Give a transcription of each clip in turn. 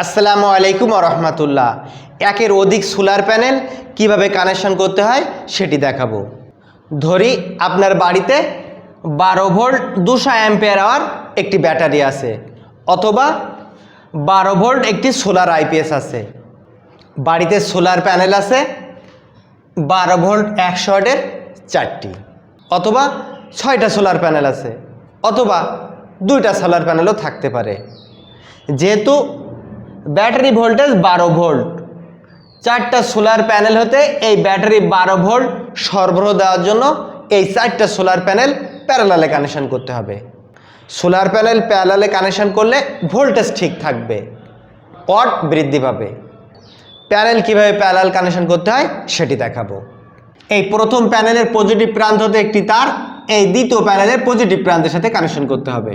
আসসালামু আলাইকুম রহমতুল্লাহ। একের অধিক সোলার প্যানেল কীভাবে কানেকশন করতে হয় সেটি দেখাবো। ধরি আপনার বাড়িতে বারো ভোল্ট দুশো অ্যাম্পিয়ার আওয়ার একটি ব্যাটারি আছে, অথবা বারো ভোল্ট একটি সোলার আইপিএস আছে। বাড়িতে সোলার প্যানেল আছে, বারো ভোল্ট একশো ওয়াটের চারটি, অথবা ছয়টা সোলার প্যানেল আছে, অথবা দুইটা সোলার প্যানেলও থাকতে পারে। যেহেতু ব্যাটারি ভোল্টেজ বারো ভোল্ট। চারটা সোলার প্যানেল হতে এই ব্যাটারি বারো ভোল্ট সরবরাহ দেওয়ার জন্য এই চারটা সোলার প্যানেল প্যারালালে কানেকশন করতে হবে। সোলার প্যানেল প্যারালালে কানেকশন করলে ভোল্টেজ ঠিক থাকবে, পট বৃদ্ধি পাবে। প্যানেল কীভাবে প্যারালাল কানেকশন করতে হয় সেটি দেখাবো। এই প্রথম প্যানেলের পজিটিভ প্রান্ত হতে একটি তার, এই দ্বিতীয় প্যানেলের পজিটিভ প্রান্তের সাথে কানেকশন করতে হবে।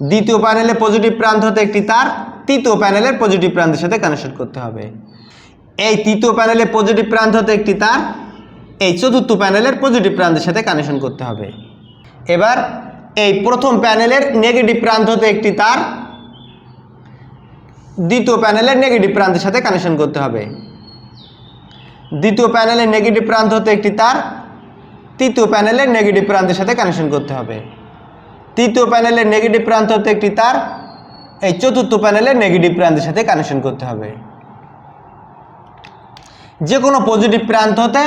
দ্বিতীয় প্যানেলে পজিটিভ প্রান্ত হতে একটি তার, তৃতীয় প্যানেলের পজিটিভ প্রান্তের সাথে কানেকশন করতে হবে। এই তৃতীয় প্যানেলে পজিটিভ প্রান্ত হতে একটি তার, এই চতুর্থ প্যানেলের পজিটিভ প্রান্তের সাথে কানেকশন করতে হবে। এবার এই প্রথম প্যানেলের নেগেটিভ প্রান্ত হতে একটি তার, দ্বিতীয় প্যানেলের নেগেটিভ প্রান্তের সাথে কানেকশন করতে হবে। দ্বিতীয় প্যানেলের নেগেটিভ প্রান্ত হতে একটি তার, তৃতীয় প্যানেলের নেগেটিভ প্রান্তের সাথে কানেকশন করতে হবে। তৃতীয় প্যানেলের নেগেটিভ প্রান্ত হতে একটি তার, এই চতুর্থ প্যানেলের নেগেটিভ প্রান্তের সাথে কানেকশন করতে হবে। যে কোনো পজিটিভ প্রান্ত হতে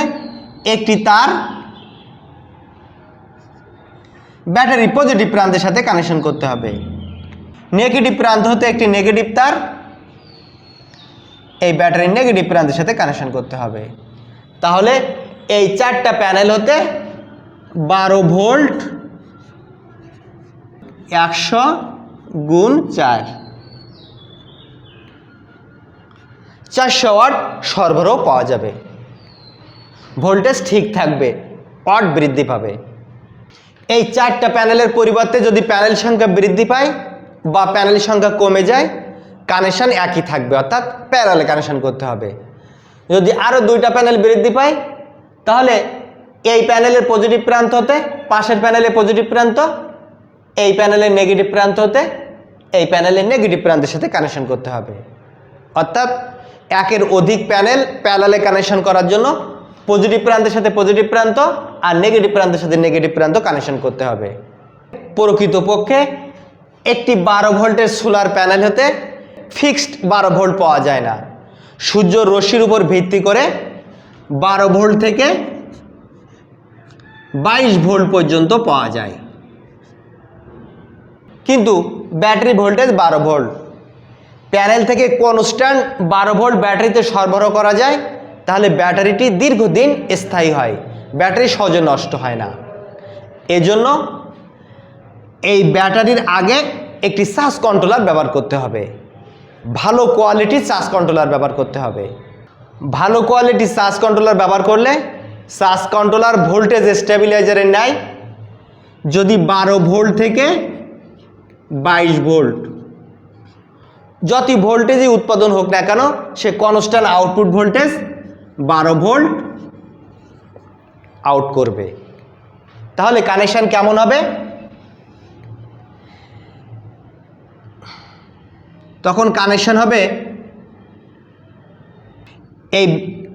একটি তার ব্যাটারি পজিটিভ প্রান্তের সাথে কানেকশন করতে হবে। নেগেটিভ প্রান্ত হতে একটি নেগেটিভ তার, এই ব্যাটারির নেগেটিভ প্রান্তের সাথে কানেকশন করতে হবে। তাহলে এই চারটা প্যানেল হতে বারো ভোল্ট একশো গুণ চার। চারশো ওয়াট সরবরাহ পাওয়া যাবে। ভোল্টেজ ঠিক থাকবে, ওয়াট বৃদ্ধি পাবে। এই চারটা প্যানেলের পরিবর্তে যদি প্যানেল সংখ্যা বৃদ্ধি পায় বা প্যানেল সংখ্যা কমে যায়, কানেকশান একই থাকবে, অর্থাৎ প্যানেলে কানেকশান করতে হবে। যদি আরও দুইটা প্যানেল বৃদ্ধি পায়, তাহলে এই প্যানেলের পজিটিভ প্রান্ত হতে পাশের প্যানেলের পজিটিভ প্রান্ত এই প্যানেলের নেগেটিভ প্রান্ত হতে এই প্যানেলের নেগেটিভ প্রান্তের সাথে কানেকশন করতে হবে। অর্থাৎ একের অধিক প্যানেল প্যানেলে কানেকশন করার জন্য পজিটিভ প্রান্তের সাথে পজিটিভ প্রান্ত আর নেগেটিভ প্রান্তের সাথে নেগেটিভ প্রান্ত কানেকশন করতে হবে। প্রকৃতপক্ষে একটি বারো ভোল্টের সোলার প্যানেল হতে ফিক্সড বারো ভোল্ট পাওয়া যায় না। সূর্য রশ্মির উপর ভিত্তি করে বারো ভোল্ট থেকে বাইশ ভোল্ট পর্যন্ত পাওয়া যায়। কিন্তু ব্যাটারি ভোল্টেজ বারো ভোল্ট। প্যানেল থেকে কনস্ট্যান্ট বারো ভোল্ট ব্যাটারিতে সরবরাহ করা যায়, তাহলে ব্যাটারিটি দীর্ঘদিন স্থায়ী হয়, ব্যাটারি সহজে নষ্ট হয় না। এজন্য এই ব্যাটারির আগে একটি চার্জ কন্ট্রোলার ব্যবহার করতে হবে। ভালো কোয়ালিটির চার্জ কন্ট্রোলার ব্যবহার করতে হবে। ভালো কোয়ালিটির চার্জ কন্ট্রোলার ব্যবহার করলে চার্জ কন্ট্রোলার ভোল্টেজ স্টেবিলাইজারের নেয় যদি বারো ভোল্ট থেকে বাইশ ভোল্ট। যতই ভোল্টেজই উৎপাদন হোক না কেন, সে কনস্ট্যান্ট আউটপুট ভোল্টেজ বারো ভোল্ট আউট করবে। তাহলে কানেকশান কেমন হবে? তখন কানেকশন হবে এই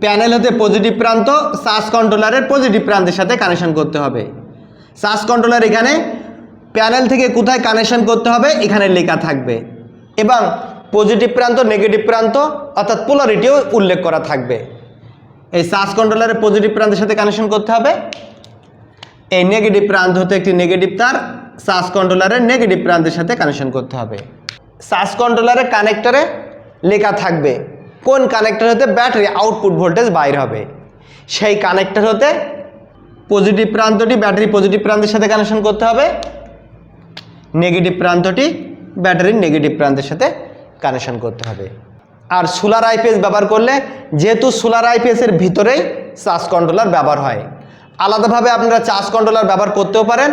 প্যানেল হতে পজিটিভ প্রান্ত সাস কন্ট্রোলারের পজিটিভ প্রান্তের সাথে কানেকশন করতে হবে। সাস কন্ট্রোলার এখানে প্যানেল থেকে কোথায় কানেকশন করতে হবে, এখানে লেখা থাকবে। এবং পজিটিভ প্রান্ত নেগেটিভ প্রান্ত, অর্থাৎ পোলারিটিও উল্লেখ করা থাকবে। এই সাস কন্ট্রোলারের পজিটিভ প্রান্তের সাথে কানেকশন করতে হবে। এই নেগেটিভ প্রান্ত হতে একটি নেগেটিভ তার সাস কন্ট্রোলারের নেগেটিভ প্রান্তের সাথে কানেকশন করতে হবে। সাস কন্ট্রোলারের কানেক্টরে লেখা থাকবে, কোন কানেক্টর হতে ব্যাটারি আউটপুট ভোল্টেজ বাইর হবে। সেই কানেক্টর হতে পজিটিভ প্রান্তটি ব্যাটারি পজিটিভ প্রান্তের সাথে কানেকশন করতে হবে। নেগেটিভ প্রান্তটি ব্যাটারির নেগেটিভ প্রান্তের সাথে কানেকশন করতে হবে। আর সোলার আইপিএস ব্যবহার করলে যেহেতু সোলার আইপিএসের ভিতরেই চার্জ কন্ট্রোলার ব্যবহার হয়। আলাদাভাবে আপনারা চার্জ কন্ট্রোলার ব্যবহার করতেও পারেন,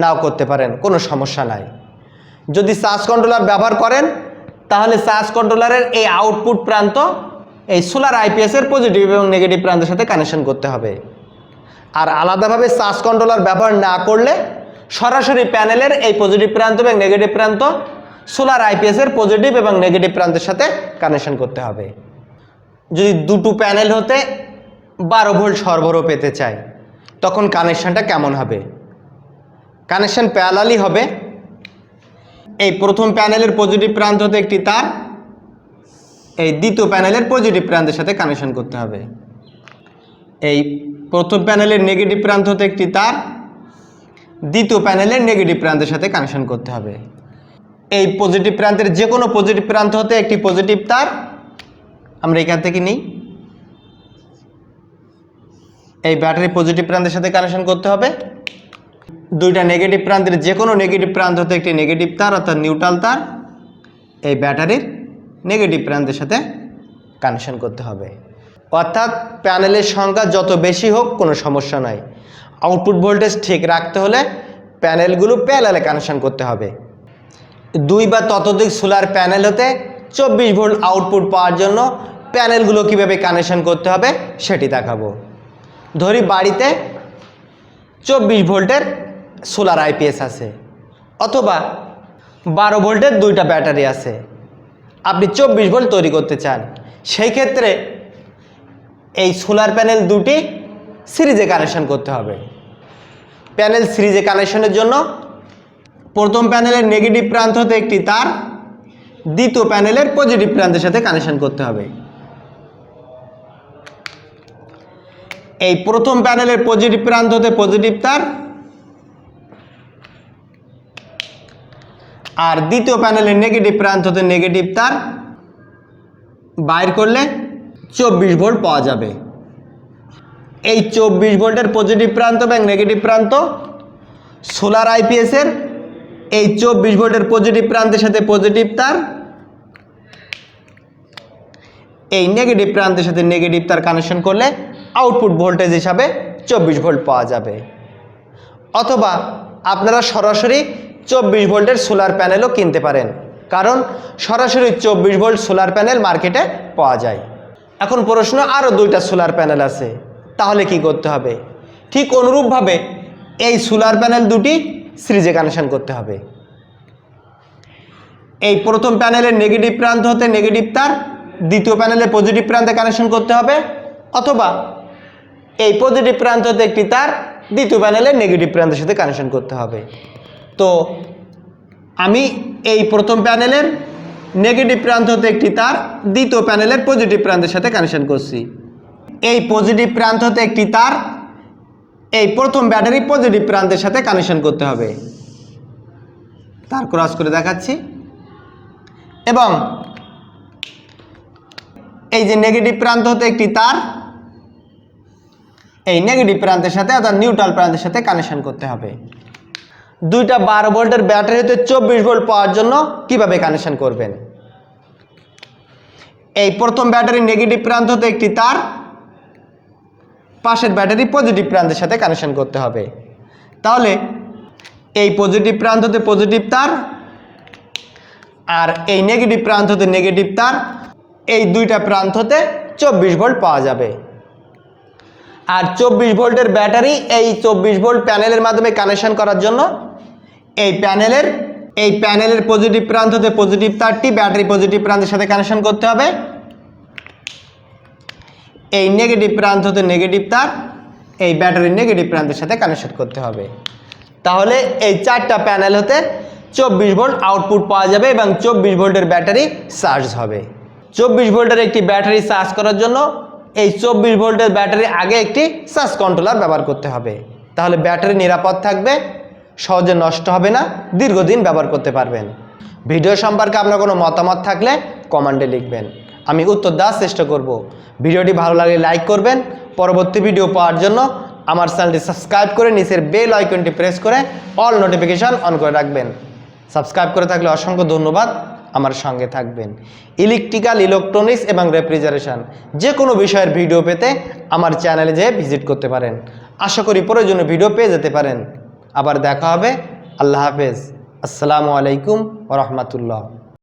নাও করতে পারেন, কোনো সমস্যা নাই। যদি চার্জ কন্ট্রোলার ব্যবহার করেন, তাহলে চার্জ কন্ট্রোলারের এই আউটপুট প্রান্ত এই সোলার আইপিএসের পজিটিভ এবং নেগেটিভ প্রান্তের সাথে কানেকশন করতে হবে। আর আলাদাভাবে চার্জ কন্ট্রোলার ব্যবহার না করলে সরাসরি প্যানেলের এই পজিটিভ প্রান্ত এবং নেগেটিভ প্রান্ত সোলার আইপিএসের পজিটিভ এবং নেগেটিভ প্রান্তের সাথে কানেকশন করতে হবে। যদি দুটো প্যানেল হতে বারো ভোল্ট সরবরাহ পেতে চাই তখন কানেকশানটা কেমন হবে? কানেকশন প্যালালি হবে। এই প্রথম প্যানেলের পজিটিভ প্রান্ত হতে একটি তার, এই দ্বিতীয় প্যানেলের পজিটিভ প্রান্তের সাথে কানেকশন করতে হবে। এই প্রথম প্যানেলের নেগেটিভ প্রান্ত হতে একটি তার দ্বিতীয় প্যানেলের নেগেটিভ প্রান্তের সাথে কানেকশন করতে হবে। এই পজিটিভ প্রান্তের যে কোনো পজিটিভ প্রান্ত হতে একটি পজিটিভ তার আমরা এখান থেকে নিই। এই ব্যাটারি পজিটিভ প্রান্তের সাথে কানেকশন করতে হবে। দুইটা নেগেটিভ প্রান্তের যে কোনো নেগেটিভ প্রান্ত হতে একটি নেগেটিভ তার, অর্থাৎ নিউট্রাল তার, এই ব্যাটারির নেগেটিভ প্রান্তের সাথে কানেকশন করতে হবে। অর্থাৎ প্যানেলের সংখ্যা যত বেশি হোক কোনো সমস্যা নাই। আউটপুট ভোল্টেজ ঠিক রাখতে হলে প্যানেলগুলো প্যানেলে কানেকশন করতে হবে। দুই বা ততোধিক সোলার প্যানেল হতে চব্বিশ ভোল্ট আউটপুট পাওয়ার জন্য প্যানেলগুলো কীভাবে কানেকশন করতে হবে সেটি দেখাবো। ধরি বাড়িতে চব্বিশ ভোল্টের সোলার আইপিএস আছে, অথবা বারো ভোল্টের দুইটা ব্যাটারি আছে। আপনি চব্বিশ ভোল্ট তৈরি করতে চান, সেই ক্ষেত্রে এই সোলার প্যানেল দুটি সিরিজে কানেকশন করতে হবে। প্যানেল সিরিজে কানেকশনের জন্য প্রথম প্যানেলের নেগেটিভ প্রান্ত হতে একটি, তার দ্বিতীয় প্যানেলের পজিটিভ প্রান্তের সাথে কানেকশন করতে হবে। এই প্রথম প্যানেলের পজিটিভ প্রান্ত হতে পজিটিভ তার আর দ্বিতীয় প্যানেলের নেগেটিভ প্রান্ত হতে নেগেটিভ তার বাইর করলে চব্বিশ ভোল্ট পাওয়া যাবে। এই চব্বিশ ভোল্টের পজিটিভ প্রান্ত এবং নেগেটিভ প্রান্ত। সোলার আইপিএসের এই চব্বিশ ভোল্টের পজিটিভ প্রান্তের সাথে পজিটিভ তার। এই নেগেটিভ প্রান্তের সাথে নেগেটিভ তার কানেকশন করলে আউটপুট ভোল্টেজ হিসাবে চব্বিশ ভোল্ট পাওয়া যাবে। অথবা আপনারা সরাসরি চব্বিশ ভোল্টের সোলার প্যানেলও কিনতে পারেন। কারণ সরাসরি চব্বিশ ভোল্ট সোলার প্যানেল মার্কেটে পাওয়া যায়। এখন প্রশ্ন আরও দুইটা সোলার প্যানেল আছে। তাহলে কি করতে হবে? ঠিক অনুরূপভাবে এই সোলার প্যানেল দুটি সিরিজে কানেকশান করতে হবে। এই প্রথম প্যানেলের নেগেটিভ প্রান্ত হতে নেগেটিভ তার, দ্বিতীয় প্যানেলের পজিটিভ প্রান্তে কানেকশন করতে হবে, অথবা এই পজিটিভ প্রান্ত হতে একটি তার, দ্বিতীয় প্যানেলের নেগেটিভ প্রান্তের সাথে কানেকশন করতে হবে। তো আমি এই প্রথম প্যানেলের নেগেটিভ প্রান্ত হতে একটি তার, দ্বিতীয় প্যানেলের পজিটিভ প্রান্তের সাথে কানেকশন করছি। এই পজিটিভ প্রান্ত হতে একটি তার, এই প্রথম ব্যাটারি পজিটিভ প্রান্তের সাথে কানেকশন করতে হবে। তার ক্রস করে দেখাচ্ছি। এবং এই যে নেগেটিভ প্রান্ত হতে একটি তার, এই নেগেটিভ প্রান্তের সাথে অর্থাৎ নিউট্রাল প্রান্তের সাথে কানেকশন করতে হবে। দুইটা বারো ভোল্টের ব্যাটারিতে চব্বিশ ভোল্ট পাওয়ার জন্য কীভাবে কানেকশন করবেন? এই প্রথম ব্যাটারি নেগেটিভ প্রান্ত হতে একটি তার পাশের ব্যাটারি পজিটিভ প্রান্তের সাথে কানেকশন করতে হবে। তাহলে এই পজিটিভ প্রান্ত হতে পজিটিভ তার, আর এই নেগেটিভ প্রান্ত হতে নেগেটিভ তার, এই দুইটা প্রান্ত হতে চব্বিশ ভোল্ট পাওয়া যাবে। আর চব্বিশ ভোল্টের ব্যাটারি এই চব্বিশ ভোল্ট প্যানেলের মাধ্যমে কানেকশন করার জন্য এই প্যানেলের এই প্যানেলের পজিটিভ প্রান্ত হতে পজিটিভ তারটি, ব্যাটারি পজিটিভ প্রান্তের সাথে কানেকশন করতে হবে। এই নেগেটিভ প্রান্ত হতে নেগেটিভ তার, এই ব্যাটারির নেগেটিভ প্রান্তের সাথে কানেকশন করতে হবে। তাহলে এই চারটা প্যানেল হতে চব্বিশ ভোল্ট আউটপুট পাওয়া যাবে এবং চব্বিশ ভোল্টের ব্যাটারি চার্জ হবে। চব্বিশ ভোল্টের একটি ব্যাটারি চার্জ করার জন্য এই চব্বিশ ভোল্টের ব্যাটারি আগে একটি চার্জ কন্ট্রোলার ব্যবহার করতে হবে। তাহলে ব্যাটারি নিরাপদ থাকবে, সহজে নষ্ট হবে না, দীর্ঘদিন ব্যবহার করতে পারবেন। ভিডিও সম্পর্কে আপনার কোনো মতামত থাকলে কমেন্টে লিখবেন। আমি উত্তর দেওয়ার চেষ্টা করব। ভিডিওটি ভালো লাগলে লাইক করবেন। পরবর্তী ভিডিও পাওয়ার জন্য আমার চ্যানেলটি সাবস্ক্রাইব করে নিচের বেল আইকনটি প্রেস করে অল নোটিফিকেশান অন করে রাখবেন। সাবস্ক্রাইব করে থাকলে অসংখ্য ধন্যবাদ। আমার সঙ্গে থাকবেন। ইলেকট্রিক্যাল ইলেকট্রনিক্স এবং রেফ্রিজারেশন যে কোনো বিষয়ের ভিডিও পেতে আমার চ্যানেলে যেয়ে ভিজিট করতে পারেন। আশা করি প্রয়োজনীয় ভিডিও পেয়ে যেতে পারেন। আবার দেখা হবে। আল্লাহ হাফেজ। আসসালামু আলাইকুম রহমতুল্লাহ।